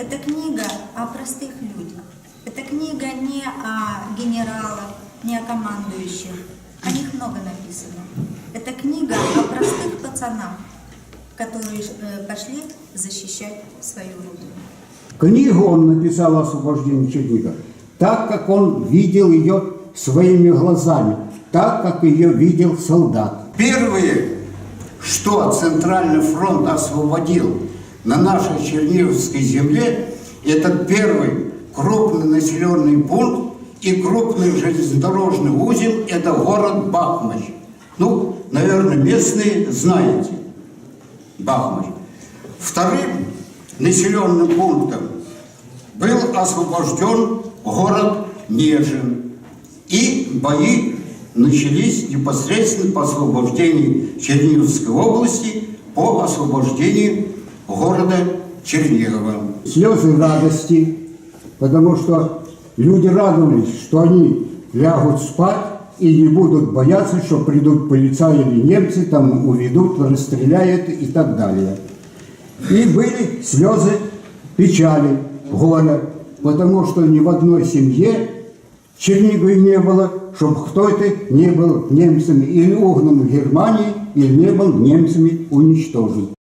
Это книга о простых людях. Это книга не о генералах, не о командующих. О них много написано. Это книга о простых пацанах, которые э, пошли защищать свою родину. Книгу он написал о освобождении Чернигова, так как он видел ее своими глазами, так как ее видел солдат. Первое, что Центральный фронт освободил на нашей Черниговской земле, это первый крупный населенный пункт и крупный железнодорожный узел, это город Бахмач. Ну, наверное, местные знаете Бахмач. Вторым населенным пунктом был освобожден город Нежин. И бои начались непосредственно по освобождению Черниговской области, по освобождению города Чернигова. Слезы радости, потому что люди радовались, что они лягут спать и не будут бояться, что придут полицаи или немцы, там уведут, расстреляют и так далее. И были слезы печали, горя, потому что ни в одной семье в Чернигове не было, чтобы кто-то не был немцами или угнан в Германии, или не был немцами уничтожен.